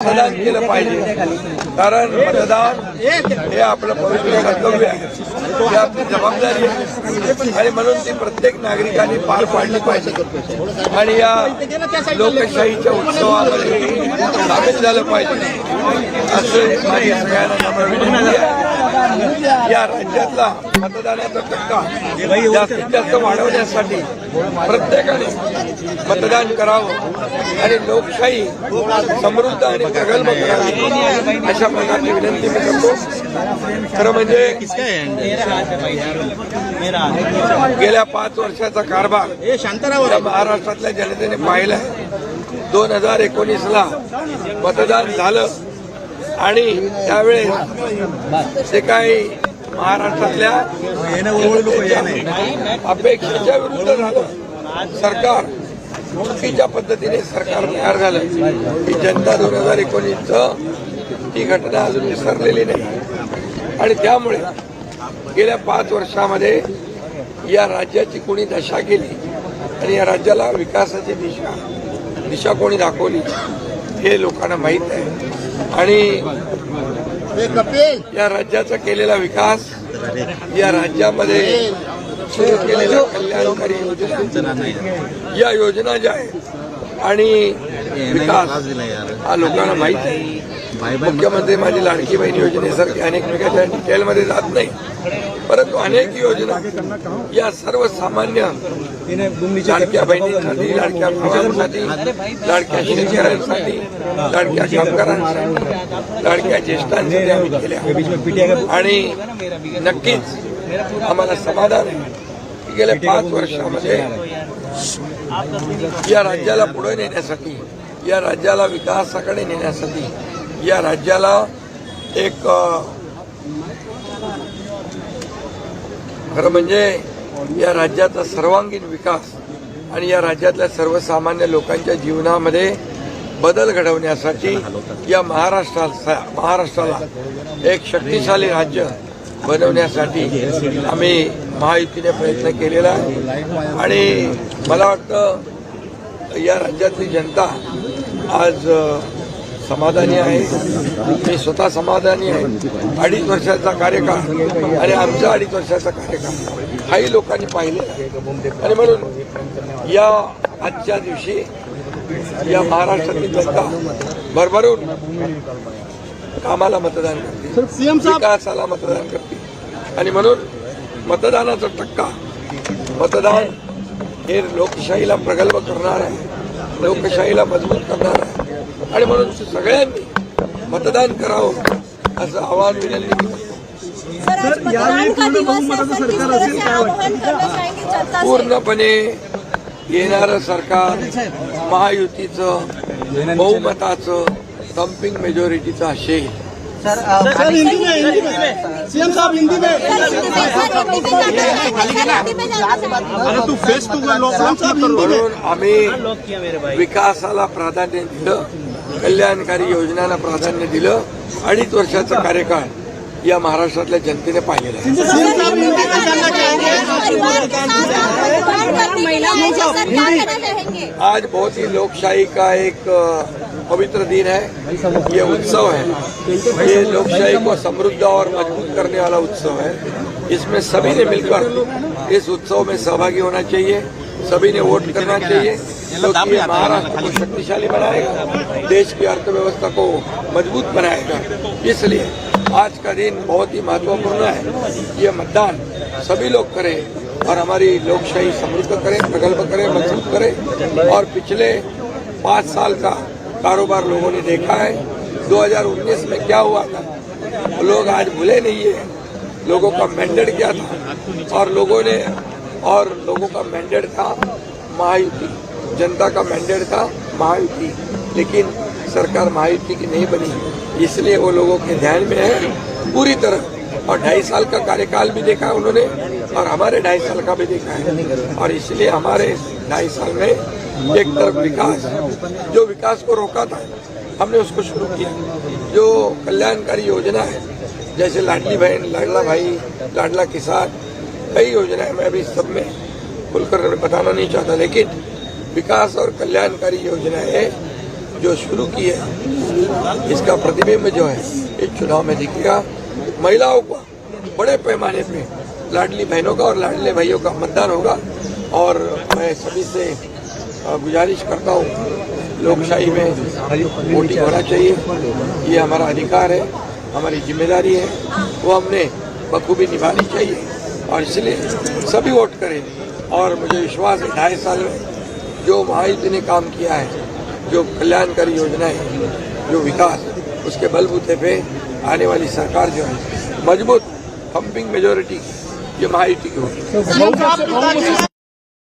मतदान केलं पाहिजे. कारण मतदान हे आपलं पवित्र कर्तव्य आहे. ही आपली जबाबदारी आहे. आणि म्हणून ती प्रत्येक नागरिकाने पार पाडली पाहिजे. आणि या लोकशाहीच्या उत्सवामध्ये सामील झालं पाहिजे. असं माझी सगळ्यांना विनंती आहे. या राज्यातला मतदानाचा टक्का जास्तीत जास्त वाढवण्यासाठी प्रत्येकाने मतदान करावं. आणि लोकशाही समृद्ध आणि करावी अशा प्रकारची विनंती मी करतो. खरं म्हणजे गेल्या पाच वर्षाचा कारभार या महाराष्ट्रातल्या जनतेने पाहिलाय दोन हजार एकोणीसला मतदान झालं आणि त्यावेळेस जे काही महाराष्ट्रातल्या अपेक्षेच्या विरुद्ध झालं. सरकार चुकीच्या पद्धतीने सरकार तयार झालं. ही जनता दोन हजार एकोणीसचं ती घटना अजून विसरलेली नाही. आणि त्यामुळे गेल्या पाच वर्षामध्ये या राज्याची कोणी दशा केली आणि या राज्याला विकासाची दिशा दिशा कोणी दाखवली हे लोकांना माहीत आहे. आणि या राज्याचा केलेला विकास या राज्यामध्ये सुरू केलेल्या कल्याणकारी योजना. या योजना ज्या आहेत आणि विकास हा लोकांना माहीत आहे. मुख्यमंत्री माझी लाडकी बहीण योजनेसारखी अनेक वेगळ्या डिटेलमध्ये जात नाही. परंतु अनेक योजना या सर्वसामान्य लाडक्या बहिणींसाठी लाडक्या भावांसाठी लाडक्या शेतकऱ्यांसाठी लाडक्या कामगारांसाठी लाडक्या ज्येष्ठांसाठी आम्ही केल्या. आणि नक्कीच आम्हाला समाधान आहे गेल्या पाच वर्षामध्ये या राज्याला पुढे नेण्यासाठी या राज्याला विकासाकडे नेण्यासाठी या राज्याला एक खरं म्हणजे या राज्याचा सर्वांगीण विकास आणि या राज्यातल्या सर्वसामान्य लोकांच्या जीवनामध्ये बदल घडवण्यासाठी या महाराष्ट्राला महाराष्ट्राला एक शक्तिशाली राज्य बनवण्यासाठी आम्ही महायुतीने प्रयत्न केलेला आहे. आणि मला वाटतं या राज्यातली जनता आज समाधानी आहे. मी स्वतः समाधानी आहे. अडीच वर्षाचा कार्यकाळ आणि आमचा अडीच वर्षाचा कार्यकाळ. हाही लोकांनी पाहिले आणि म्हणून या आजच्या दिवशी या महाराष्ट्रातील जनता भरभरून कामाला मतदान करते. विकासाला मतदान करते. आणि म्हणून मतदानाचा टक्का मतदान हे लोकशाहीला प्रगल्भ करणार आहे. लोकशाहीला मजबूत करणार आहे. आणि म्हणून सगळ्यांनी मतदान करावं असं आवाहन विनंती करतो. पूर्णपणे येणारं सरकार महायुतीचं बहुमताचं थम्पिंग मेजॉरिटीचं असेल सर हिंदी में हिंदी में सीएम साहब हिंदी में सर सर है सर अरे तू फेस टू लोकल साहब हिंदी में म्हणून आम्ही विकासाला प्राधान्य दिलं कल्याणकारी योजनांना प्राधान्य दिलं अडीच वर्षाचा कार्यकाळ या महाराष्ट्रातल्या जनतेने पाहिलेला आहे हैं, सर आज बहुत ही लोकशाही का एक पवित्र दिन है, ये उत्सव है। ये लोकशाही को समृद्ध और मज़बूत करने वाला उत्सव है। इसमें सभी ने मिलकर इस उत्सव में सहभागी होना चाहिए, सभी ने वोट करना चाहिए, क्योंकि महाराष्ट्र को शक्तिशाली बनाएगा, देश की अर्थव्यवस्था को मज़बूत बनाएगा। इसलिए आज का दिन बहुत ही महत्वपूर्ण है। ये मतदान सभी लोग करें और हमारी लोकशाही समृद्ध करें, प्रगल्भ करें, मज़बूत करें। और पिछले पाँच साल का कारोबार लोगों ने देखा है। 2019 में क्या हुआ था? लोग आज भूले नहीं है। लोगों का मैंडेट क्या था? और लोगों ने, और लोगों का मैंडेट था महायुति। जनता का मैंडेट था महायुति। लेकिन सरकार महायुति की नहीं बनी। इसलिए वो लोगों के ध्यान में है। पूरी तरह और ढाई साल का कार्यकाल भी देखा उन्होंने, और हमारे ढाई साल का भी देखा है। और इसलिए हमारे ढाई साल में एक तरफ़ विकास, जो विकास को रोका था, हमने उसको शुरू किया। जो कल्याणकारी योजना है, जैसे लाडली बहन, लाडला भाई, लाडला किसान, कई योजनाएँ मैं अभी सब में खुलकर बताना नहीं चाहता, लेकिन विकास और कल्याणकारी योजनाएँ जो शुरू की है, इसका प्रतिबिंब जो है, इस चुनाव में दिखेगा। महिलाओं का, बड़े पैमाने पे, लाडली बहनों का और लाडले भाइयों का मतदान होगा। और मैं सभी से गुजारिश करता हूँ, लोकशाही में वोटिंग होना चाहिए। ये हमारा अधिकार है, हमारी ज़िम्मेदारी है, वो हमने बखूबी निभानी चाहिए। और इसलिए सभी वोट करें। और मुझे विश्वास है, ढाई साल में जो महायुति ने काम किया है, जो कल्याणकारी योजनाएँ जो विकास, उसके बलबूते पे आने वाली सरकार जो है मजबूत पंपिंग मेजोरिटी ये महायुति की होगी।